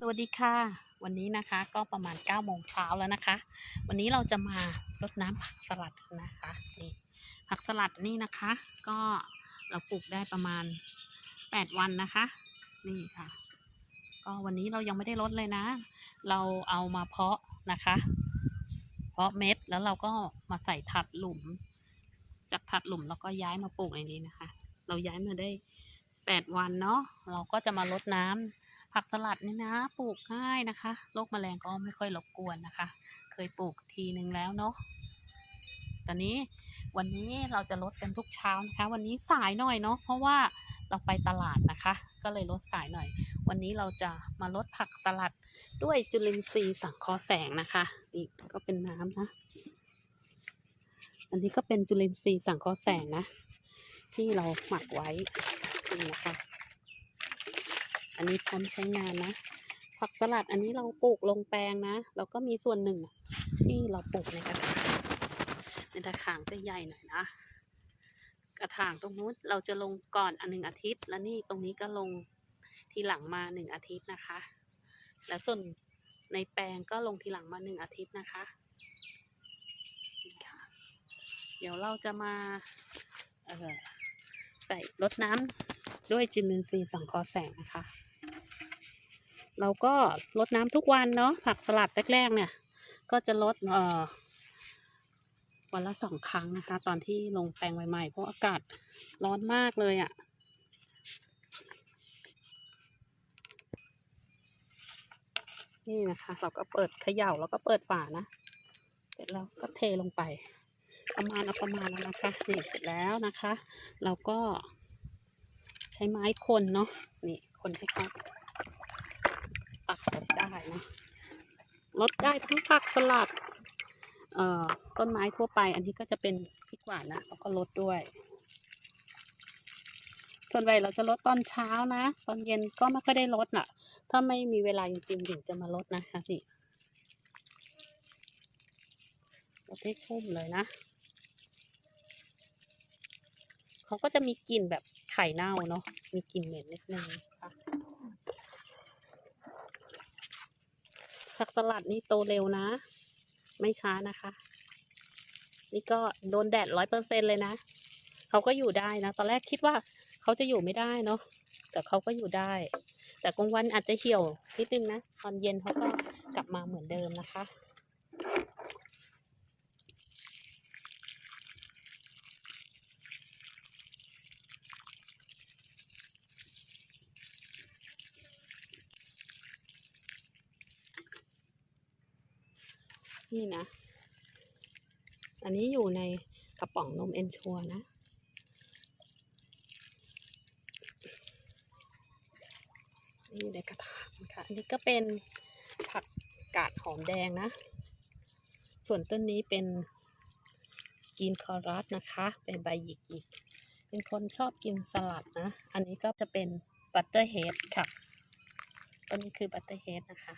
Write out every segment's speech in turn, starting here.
สวัสดีค่ะ วันนี้นะคะก็ประมาณ9โมงเช้าแล้วนะคะ วันนี้เราจะมารดน้ำผักสลัดนะคะนี่ผักสลัดนี่นะคะ ก็เราปลูกได้ประมาณ 8 วันนะคะ นี่ค่ะ ก็วันนี้เรายังไม่ได้รดเลยนะ เราเอามาเพาะนะคะ เพาะเม็ดแล้วเราก็มาใส่ถัดหลุม จากถัดหลุมเราก็ย้ายมาปลูกในนี้นะคะ เราย้ายมาได้ 8 วันเนาะเราก็จะมารดน้ำ ผักสลัดนี่นะ ปลูกง่ายนะคะโรคแมลงก็ไม่ค่อยรบกวนนะคะ เคยปลูกทีนึงแล้วเนาะตอนนี้วันนี้เราจะลดกันทุกเช้านะคะ วันนี้สายหน่อยเนาะเพราะว่าเราไปตลาดนะคะ ก็เลยลดสายหน่อย วันนี้เราจะมาลดผักสลัดด้วยจุลินทรีย์สังเคราะห์แสงนะคะนี่ก็เป็นน้ำนะอันนี้ก็เป็นจุลินทรีย์สังเคราะห์แสงนะ ที่เราหมักไว้นี่นะคะ อันนี้พร้อมใช้งานนะ ผักสลัดอันนี้เราปลูกลงแปลงนะแล้วก็มีส่วนหนึ่งที่เราปลูกในกระถางในกระถางจะใหญ่หน่อยนะ กระถางตรงนู้นเราจะลงก่อนอันหนึ่งอาทิตย์ แล้วนี่ตรงนี้ก็ลงทีหลังมาหนึ่งอาทิตย์นะคะ แล้วส่วนในแปลงก็ลงทีหลังมาหนึ่งอาทิตย์นะคะ เดี๋ยวเราจะมาใส่รดน้ำด้วยจุลินทรีย์สังเคราะห์แสงนะคะ เราก็ลดน้ำทุกวันเนาะผักสลัดแรกๆเนี่ย ก็จะลดเอ่อวันละสองครั้งนะคะ ตอนที่ลงแปลงใหม่ๆเพราะอากาศร้อนมากเลยอะ่ะนี่นะคะ เราก็เปิดเขย่าแล้วก็เปิดฝานะ เสร็จแล้วก็เทลงไป ประมาณเอาประมาณแล้วนะคะนี่เสร็จแล้วนะคะ เราก็ใช้ไม้คนเนาะนี่คนให้เขา ปักได้นะลดได้ทั้งผักสลัดเอ่อต้นไม้ทั่วไป อันนี้ก็จะเป็นพริกหวานนะแล้วก็ลดด้วย ส่วนใหญ่เราจะลดตอนเช้านะ ตอนเย็นก็ไม่ค่อยได้ลดน่ะ ถ้าไม่มีเวลาจริงๆถึงจะมาลดนะคะนี่ลดให้ชุ่มเลยนะเขาก็จะมีกลิ่นแบบไข่เน่าเนาะมีกลิ่นเหม็นนิดนึงค่ะ ผักสลัดนี่โตเร็วนะ ไม่ช้านะคะ นี่ก็โดนแดดร้อยเปอร์เซ็นเลยนะเขาก็อยู่ได้นะ ตอนแรกคิดว่าเขาจะอยู่ไม่ได้เนาะแต่เขาก็อยู่ได้ แต่กลางวันอาจจะเหี่ยวนิดนึงนะ ตอนเย็นเขาก็กลับมาเหมือนเดิมนะคะ นี่นะ อันนี้อยู่ในกระป๋องนมเอนชัวนะนี่อยู่ในกระถางนะคะอันนี้ก็เป็นผักกาดหอมแดงนะ ส่วนต้นนี้เป็นกินคอรัสนะคะ เป็นใบหยิกหยิกเป็นคนชอบกินสลัดนะ อันนี้ก็จะเป็นบัตเตอร์เฮดค่ะ ต้นนี้คือบัตเตอร์เฮดนะคะ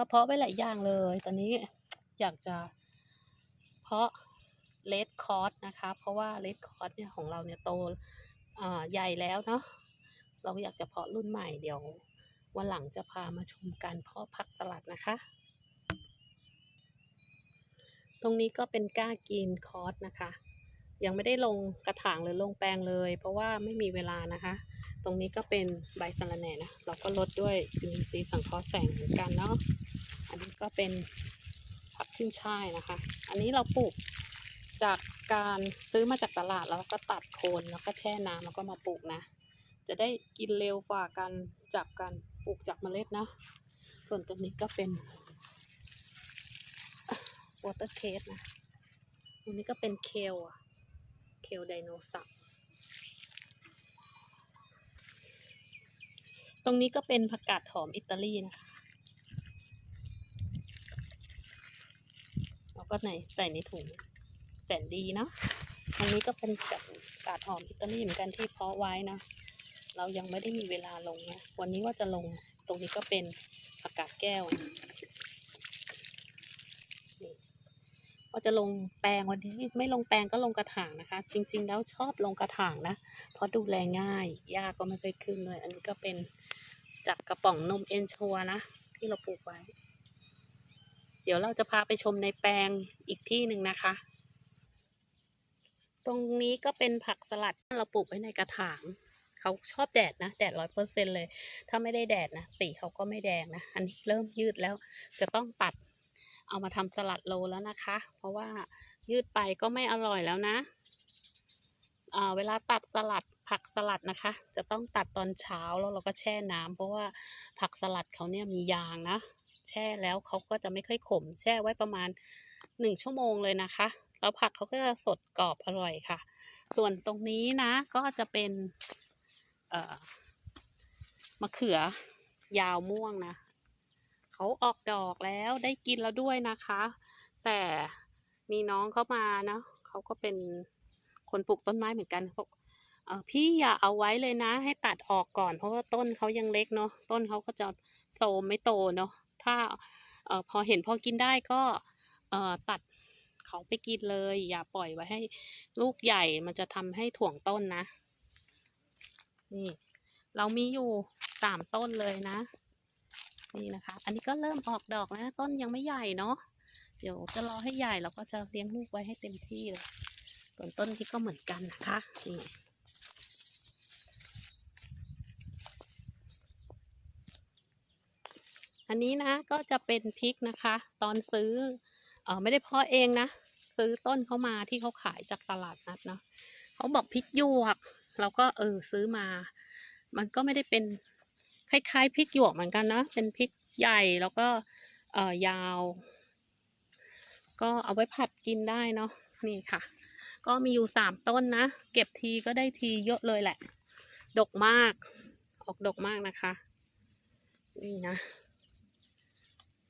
ก็เพาะไว้หลายอย่างเลย ตอนนี้อยากจะเพาะเลดคอร์สนะคะ เพราะว่าเลดคอร์สเนี่ยของเราเนี่ยโตอ่าใหญ่แล้วเนาะ เราอยากจะเพาะรุ่นใหม่เดี๋ยววันหลังจะพามาชมการเพาะผักสลัดนะคะ ตรงนี้ก็เป็นก้ากินคอร์สนะคะ ยังไม่ได้ลงกระถางหรือลงแปลงเลย เพราะว่าไม่มีเวลานะคะ ตรงนี้ก็เป็นใบสะระแหน่นะ เราก็ลดด้วยจุลินทรีย์สังเคราะห์แสงเหมือนกันเนาะ นนี้ก็เป็นผักขึ้นช่ายนะคะ อันนี้เราปลูกจากการซื้อมาจากตลาดแล้วก็ตัดโคนแล้วก็แช่น้ำแล้วก็มาปลูกนะ จะได้กินเร็วกว่าการจากการปลูกจากเมล็ดนะ ส่วนตัวนี้ก็เป็นวอเตอร์เคสนะตรงนี้ก็เป็นเคลอะเคลไดโนเสาร์ตรงนี้ก็เป็นผักกาดหอมอิตาลีนะคะ เรา ก็ในใส่ในถุงแสนดีเนาะตรงนี้ก็เป็นกับกาดหอมอิตาลีเหมือนกันที่เพาะไว้นะ เรายังไม่ได้มีเวลาลงนะ วันนี้ว่าจะลง ตรงนี้ก็เป็นผักกาดแก้วนี่ว่าจะลงแปลงวันนี้ไม่ลงแปลงก็ลงกระถางนะคะ จริง ๆ แล้วชอบลงกระถางนะ เพราะดูแลง่ายหญ้าก็ไม่เคยขึ้นเลย อันนี้ก็เป็นจากกระป๋องนมเอนชัวนะ ที่เราปลูกไว้ เดี๋ยวเราจะพาไปชมในแปลงอีกที่หนึ่งนะคะ ตรงนี้ก็เป็นผักสลัดเราปลูกไว้ในกระถางเขาชอบแดดนะ แดดร้อยเปอร์เซ็นเลย ถ้าไม่ได้แดดนะ สีเขาก็ไม่แดงนะ อันนี้เริ่มยืดแล้ว จะต้องตัด เอามาทำสลัดโลแล้วนะคะ เพราะว่ายืดไปก็ไม่อร่อยแล้วนะเวลาตัดสลัดผักสลัดนะคะ จะต้องตัดตอนเช้าแล้วเราก็แช่น้ำเพราะว่าผักสลัดเขาเนี่ยมียางนะ แช่แล้วเขาก็จะไม่ค่อยขม แช่ไว้ประมาณหนึ่งชั่วโมงเลยนะคะ แล้วผักเขาก็จะสดกรอบอร่อยค่ะ ส่วนตรงนี้นะก็จะเป็นเอ่อมะเขือยาวม่วงนะเขาออกดอกแล้วได้กินแล้วด้วยนะคะ แต่มีน้องเข้ามาเนาะเขาก็เป็นคนปลูกต้นไม้เหมือนกันเขาเออพี่อย่าเอาไว้เลยนะ ให้ตัดออกก่อนเพราะว่าต้นเขายังเล็กเนาะต้นเขาก็จะโซมไม่โตเนาะ้าเออพอเห็นพอกินได้ก็เออตัดเขาไปกินเลย อย่าปล่อยไว้ให้ลูกใหญ่มันจะทำให้ถ่วงต้นนะ นี่ เรามีอยู่สามต้นเลยนะ นี่นะคะ อันนี้ก็เริ่มออกดอกแล้วต้นยังไม่ใหญ่เนาะเดี๋ยวจะรอให้ใหญ่เราก็จะเลี้ยงลูกไว้ให้เต็มที่เลยส่วนต้นที่ก็เหมือนกันนะคะนี่ อันนี้นะก็จะเป็นพริกนะคะ ตอนซื้อเออไม่ได้เพาะเองนะ ซื้อต้นเขามาที่เขาขายจากตลาดนัดเนาะเขาบอกพริกหยวก เราก็เออซื้อมา มันก็ไม่ได้เป็นคล้ายๆพริกหยวกเหมือนกันนะ เป็นพริกใหญ่แล้วก็เอ่อยาว ก็เอาไว้ผัดกินได้เนาะนี่ค่ะ ก็มีอยู่สามต้นนะ เก็บทีก็ได้ทีเยอะเลยแหละ ดกมาก ออกดกมากนะคะ นี่นะ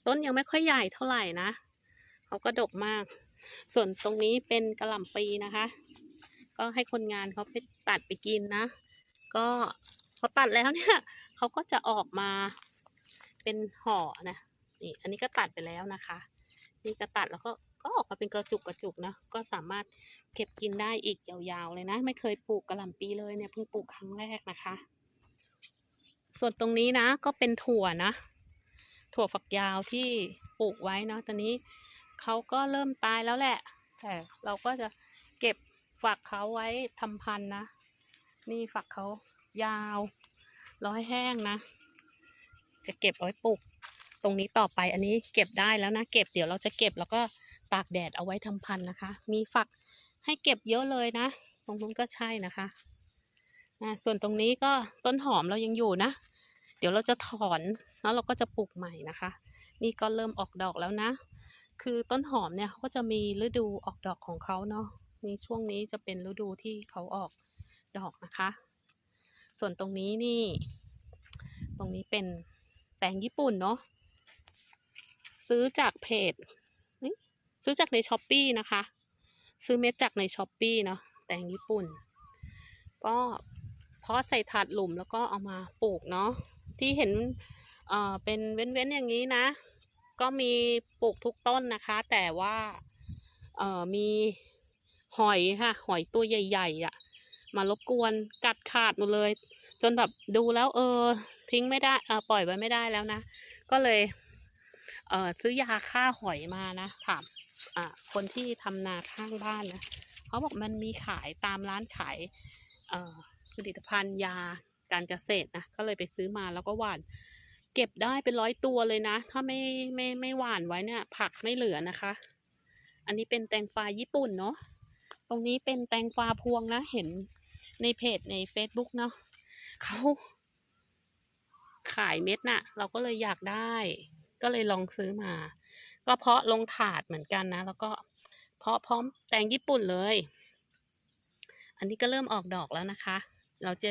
ต้นยังไม่ค่อยใหญ่เท่าไหร่นะเขาก็ดกมาก ส่วนตรงนี้เป็นกระหล่ำปีนะคะ ก็ให้คนงานเขาไปตัดไปกินนะ ก็พอตัดแล้วเนี่ยเขาก็จะออกมาเป็นห่อนะนี่อันนี้ก็ตัดไปแล้วนะคะ นี่ก็ตัดแล้วก็ก็ออกมาเป็นกระจุกกระจุกนะก็สามารถเก็บกินได้อีกยาวๆเลยนะ ไม่เคยปลูกกระหล่ำปีเลยเนี่ยเพิ่งปลูกครั้งแรกนะคะ ส่วนตรงนี้นะก็เป็นถั่วนะ ถั่วฝักยาวที่ปลูกไว้เนาะตอนนี้เขาก็เริ่มตายแล้วแหละ แต่เราก็จะเก็บฝักเขาไว้ทำพันธุ์นะ นี่ฝักเขายาวรอให้แห้งนะ จะเก็บเอาไว้ปลูกตรงนี้ต่อไปอันนี้เก็บได้แล้วนะ เก็บเดี๋ยวเราจะเก็บแล้วก็ตากแดดเอาไว้ทำพันธุ์นะคะ มีฝักให้เก็บเยอะเลยนะ ตรงนู้นก็ใช่นะคะนะส่วนตรงนี้ก็ต้นหอมเรายังอยู่นะ เดี๋ยวเราจะถอนแล้วเราก็จะปลูกใหม่นะคะ นี่ก็เริ่มออกดอกแล้วนะ คือต้นหอมเนี่ยเขาก็จะมีฤดูออกดอกของเขาเนาะนี่ช่วงนี้จะเป็นฤดูที่เขาออกดอกนะคะ ส่วนตรงนี้นี่ ตรงนี้เป็นแตงญี่ปุ่นเนาะซื้อจากเพจซื้อจากในช้อปปีนะคะ ซื้อเม็ดจากในช้อปปีเนาะแตงญี่ปุ่น ก็เพาะใส่ถาดหลุมแล้วก็เอามาปลูกเนาะ ที่เห็นเอ่อเป็นเว้นๆอย่างนี้นะ ก็มีปลูกทุกต้นนะคะ แต่ว่าเอ่อมีหอยค่ะ หอยตัวใหญ่ๆอะ่ะ มารบกวนกัดขาดหมดเลย จนแบบดูแล้วเออ ทิ้งไม่ได้เออปล่อยไว้ไม่ได้แล้วนะ ก็เลยเออซื้อยาฆ่าหอยมานะถามอ่าคนที่ทำนาข้างบ้านนะเขาบอกมันมีขายตามร้านขายเอ่อผลิตภัณฑ์ยา การเกษตรนะก็เลยไปซื้อมาแล้วก็หว่าน เก็บได้เป็นร้อยตัวเลยนะ ถ้าไม่ไม่ไม่หว่านไว้เนี่ย ผักไม่เหลือนะคะ อันนี้เป็นแตงฟ้าญี่ปุ่นเนาะตรงนี้เป็นแตงฟ้าพวงนะ เห็นในเพจใน Facebook เนาะเขาขายเม็ดน่ะ เราก็เลยอยากได้ ก็เลยลองซื้อมา ก็เพาะลงถาดเหมือนกันนะ แล้วก็เพาะพร้อมแตงญี่ปุ่นเลย อันนี้ก็เริ่มออกดอกแล้วนะคะ เราจะ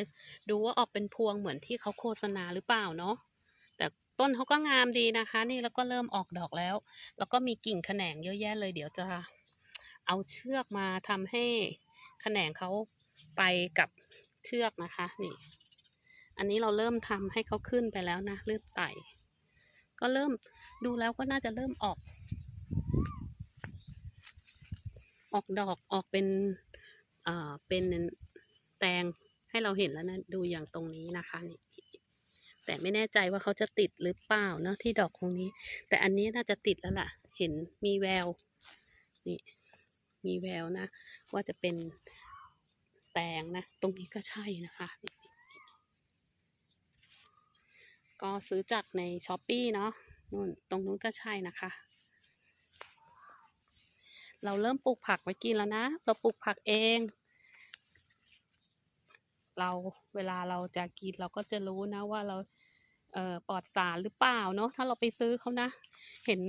ดูว่าออกเป็นพวงเหมือนที่เขาโฆษณาหรือเปล่าเนาะแต่ต้นเขาก็งามดีนะคะ นี่แล้วก็เริ่มออกดอกแล้ว แล้วก็มีกิ่งแขนงเยอะแยะเลย เดี๋ยวจะเอาเชือกมาทำให้แขนงเขาไปกับเชือกนะคะ นี่ อันนี้เราเริ่มทำให้เขาขึ้นไปแล้วนะเริ่มไต่ก็เริ่มดูแล้วก็น่าจะเริ่มออก ออกดอกออกเป็น เอ่อ เป็นแตง ให้เราเห็นแล้วนะ ดูอย่างตรงนี้นะคะนี่แต่ไม่แน่ใจว่าเขาจะติดหรือเปล่าเนาะที่ดอกตรงนี้ แต่อันนี้น่าจะติดแล้วล่ะ เห็นมีแวว นี่ มีแววนะ ว่าจะเป็นแตงนะ ตรงนี้ก็ใช่นะคะก็ซื้อจากในช้อปปีเนาะนู่นตรงนู้นก็ใช่นะคะ เราเริ่มปลูกผักไว้กินแล้วนะ เราปลูกผักเอง เราเวลาเราจะกินเราก็จะรู้นะว่าเราเอ่อปลอดสารหรือเปล่าเนาะถ้าเราไปซื้อเขานะ เห็น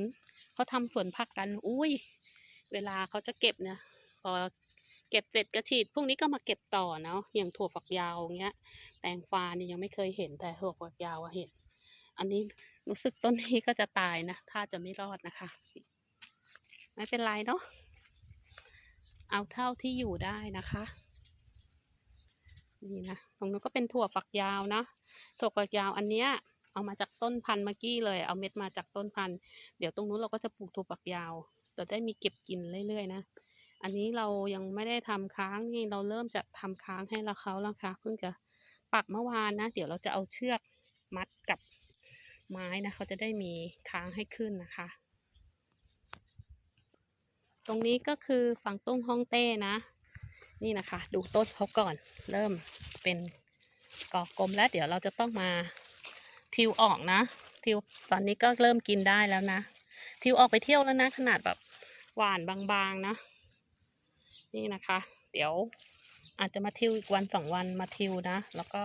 เขาทำสวนผักกันอุ้ย เวลาเขาจะเก็บเนี่ยพอเก็บเสร็จก็ฉีดพรุ่งนี้ก็มาเก็บต่อเนาะอย่างถั่วฝักยาวอย่างเงี้ยแตงฟ้านี่ยังไม่เคยเห็นแต่ถั่วฝักยาวเห็น อันนี้รู้สึกต้นนี้ก็จะตายนะ ถ้าจะไม่รอดนะคะ ไม่เป็นไรเนาะเอาเท่าที่อยู่ได้นะคะ นี่นะตรงนู้นก็เป็นถั่วฝักยาวนะถั่วฝักยาวอันเนี้ยเอามาจากต้นพันธุ์เมื่อกี้เลย เอาเม็ดมาจากต้นพันธุ์เดี๋ยวตรงนู้นเราก็จะปลูกถั่วฝักยาวจะได้มีเก็บกินเรื่อยๆนะอันนี้เรายังไม่ได้ทำค้างนี่เราเริ่มจะทำค้างให้ละเขาแล้วค่ะเพิ่งจะปักเมื่อวานนะ เดี๋ยวเราจะเอาเชือกมัดกับไม้นะเขาจะได้มีค้างให้ขึ้นนะคะ ตรงนี้ก็คือฝั่งต้นฮ่องเต้นะ นี่นะคะ ดูต้นเขาก่อน เริ่มเป็นกอกลมแล้วเดี๋ยวเราจะต้องมาทิวออกนะ ทิวตอนนี้ก็เริ่มกินได้แล้วนะ ทิวออกไปเที่ยวแล้วนะ ขนาดแบบหวานบางๆนะ นี่นะคะ เดี๋ยวอาจจะมาทิวอีกวันสองวันมาทิวนะ แล้วก็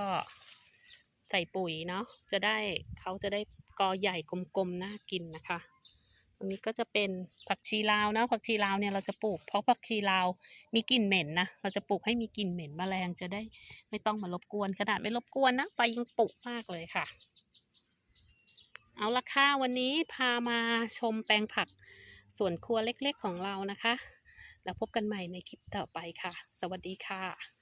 ใส่ปุ๋ยเนาะจะได้เขาจะได้กอใหญ่กลมๆน่ากินนะคะ อันนี้ก็จะเป็นผักชีลาวนะผักชีลาวเนี่ยเราจะปลูก เพราะผักชีลาวมีกลิ่นเหม็นนะเราจะปลูกให้มีกลิ่นเหม็นแมลงจะได้ไม่ต้องมารบกวนขนาดไม่รบกวนนะไปยังปลูกมากเลยค่ะ เอาละค่ะวันนี้พามาชมแปลงผักสวนครัวเล็กๆของเรานะคะ แล้วพบกันใหม่ในคลิปต่อไปค่ะ สวัสดีค่ะ